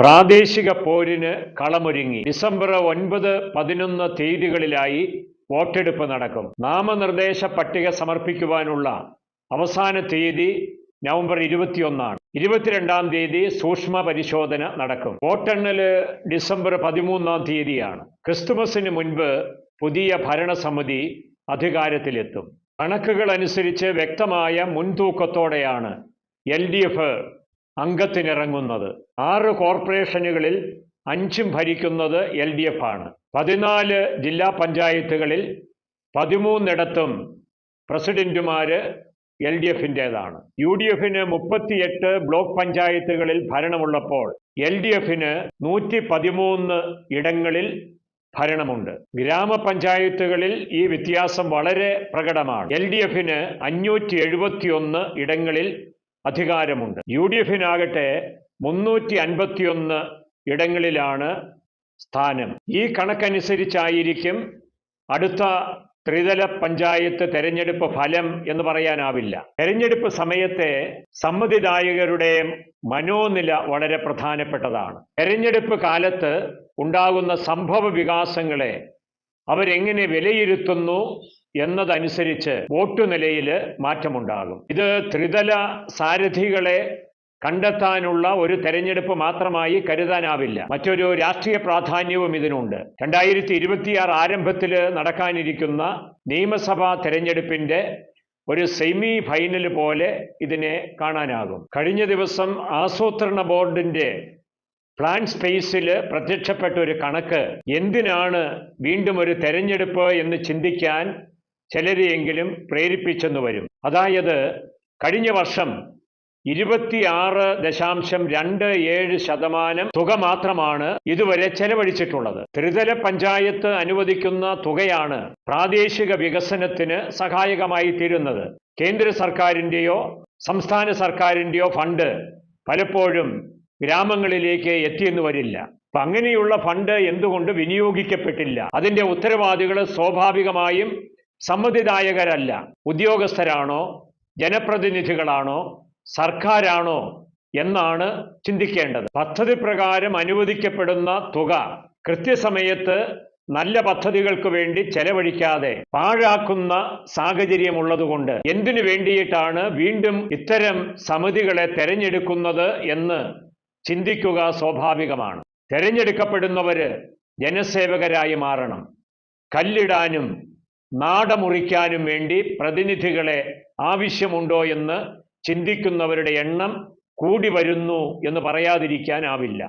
പ്രാദേശിക പോരിന് കളമൊരുങ്ങി. ഡിസംബർ ഒൻപത് പതിനൊന്ന് തീയതികളിലായി വോട്ടെടുപ്പ് നടക്കും. നാമനിർദ്ദേശ പട്ടിക സമർപ്പിക്കുവാനുള്ള അവസാന തീയതി നവംബർ ഇരുപത്തിയൊന്നാണ്. ഇരുപത്തിരണ്ടാം തീയതി സൂക്ഷ്മ പരിശോധന നടക്കും. വോട്ടെണ്ണൽ ഡിസംബർ പതിമൂന്നാം തീയതിയാണ്. ക്രിസ്തുമസിന് മുൻപ് പുതിയ ഭരണസമിതി അധികാരത്തിലെത്തും. കണക്കുകൾ അനുസരിച്ച് വ്യക്തമായ മുൻതൂക്കത്തോടെയാണ് എൽ ഡി എഫ് അംഗത്തിനിറങ്ങുന്നത്. ആറ് കോർപ്പറേഷനുകളിൽ അഞ്ചും ഭരിക്കുന്നത് എൽ ഡി എഫ് ആണ്. പതിനാല് ജില്ലാ പഞ്ചായത്തുകളിൽ പതിമൂന്നിടത്തും പ്രസിഡന്റുമാര് എൽ ഡി എഫിന്റെതാണ്. യു ഡി എഫിന് മുപ്പത്തിയെട്ട് ബ്ലോക്ക് പഞ്ചായത്തുകളിൽ ഭരണമുള്ളപ്പോൾ എൽ ഡി എഫിന് നൂറ്റി പതിമൂന്ന് ഇടങ്ങളിൽ ഭരണമുണ്ട്. ഗ്രാമപഞ്ചായത്തുകളിൽ ഈ വ്യത്യാസം വളരെ പ്രകടമാണ്. എൽ ഡി എഫിന് അഞ്ഞൂറ്റി എഴുപത്തിയൊന്ന് ഇടങ്ങളിൽ അധികാരമുണ്ട്. യു ഡി എഫിനാകട്ടെ മുന്നൂറ്റി അൻപത്തിയൊന്ന് ഇടങ്ങളിലാണ് സ്ഥാനം. ഈ കണക്കനുസരിച്ചായിരിക്കും അടുത്ത ത്രിതല പഞ്ചായത്ത് തെരഞ്ഞെടുപ്പ് ഫലം എന്ന് പറയാനാവില്ല. തെരഞ്ഞെടുപ്പ് സമയത്തെ സമ്മതിദായകരുടെ മനോനില വളരെ പ്രധാനപ്പെട്ടതാണ്. തെരഞ്ഞെടുപ്പ് കാലത്ത് ഉണ്ടാകുന്ന സംഭവ വികാസങ്ങളെ അവരെങ്ങനെ വിലയിരുത്തുന്നു? എന്നതനുസരിച്ച് വോട്ടു നിലയിൽ മാറ്റമുണ്ടാകും. ഇത് ത്രിതല സാരഥികളെ കണ്ടെത്താനുള്ള ഒരു തെരഞ്ഞെടുപ്പ് മാത്രമായി കരുതാനാവില്ല. മറ്റൊരു രാഷ്ട്രീയ പ്രാധാന്യവും ഇതിനുണ്ട്. രണ്ടായിരത്തി ഇരുപത്തിയാറ് ആരംഭത്തിൽ നടക്കാനിരിക്കുന്ന നിയമസഭാ തെരഞ്ഞെടുപ്പിന്റെ ഒരു സെമി ഫൈനൽ പോലെ ഇതിനെ കാണാനാകും. കഴിഞ്ഞ ദിവസം ആസൂത്രണ ബോർഡിന്റെ പ്ലാൻ സ്പേസിൽ പ്രത്യക്ഷപ്പെട്ട ഒരു കണക്ക് എന്തിനാണ് വീണ്ടും ഒരു തെരഞ്ഞെടുപ്പ് എന്ന് ചിന്തിക്കാൻ ചിലരെയെങ്കിലും പ്രേരിപ്പിച്ചെന്ന് വരും. അതായത് കഴിഞ്ഞ വർഷം ഇരുപത്തിയാറ് ദശാംശം രണ്ട് ഏഴ് ശതമാനം തുക മാത്രമാണ് ഇതുവരെ ചെലവഴിച്ചിട്ടുള്ളത്. ത്രിതല പഞ്ചായത്ത് അനുവദിക്കുന്ന തുകയാണ് പ്രാദേശിക വികസനത്തിന് സഹായകമായി തീരുന്നത്. കേന്ദ്ര സർക്കാരിന്റെയോ സംസ്ഥാന സർക്കാരിന്റെയോ ഫണ്ട് പലപ്പോഴും ഗ്രാമങ്ങളിലേക്ക് എത്തിയെന്ന് വരില്ല. അപ്പം അങ്ങനെയുള്ള ഫണ്ട് എന്തുകൊണ്ട് വിനിയോഗിക്കപ്പെട്ടില്ല? അതിന്റെ ഉത്തരവാദികൾ സ്വാഭാവികമായും സമ്മതിദായകരല്ല. ഉദ്യോഗസ്ഥരാണോ? ജനപ്രതിനിധികളാണോ? സർക്കാരാണോ? എന്നാണ് ചിന്തിക്കേണ്ടത്. പദ്ധതി പ്രകാരം അനുവദിക്കപ്പെടുന്ന തുക കൃത്യസമയത്ത് നല്ല പദ്ധതികൾക്ക് വേണ്ടി ചെലവഴിക്കാതെ പാഴാക്കുന്ന സാഹചര്യമുള്ളതുകൊണ്ട് എന്തിനു വേണ്ടിയിട്ടാണ് വീണ്ടും ഇത്തരം സമിതികളെ തെരഞ്ഞെടുക്കുന്നത് എന്ന് ചിന്തിക്കുക സ്വാഭാവികമാണ്. തെരഞ്ഞെടുക്കപ്പെടുന്നവര് ജനസേവകരായി മാറണം. കല്ലിടാനും നാടമുറിക്കാനും വേണ്ടി പ്രതിനിധികളെ ആവശ്യമുണ്ടോ എന്ന് ചിന്തിക്കുന്നവരുടെ എണ്ണം കൂടി വരുന്നു എന്ന് പറയാതിരിക്കാനാവില്ല.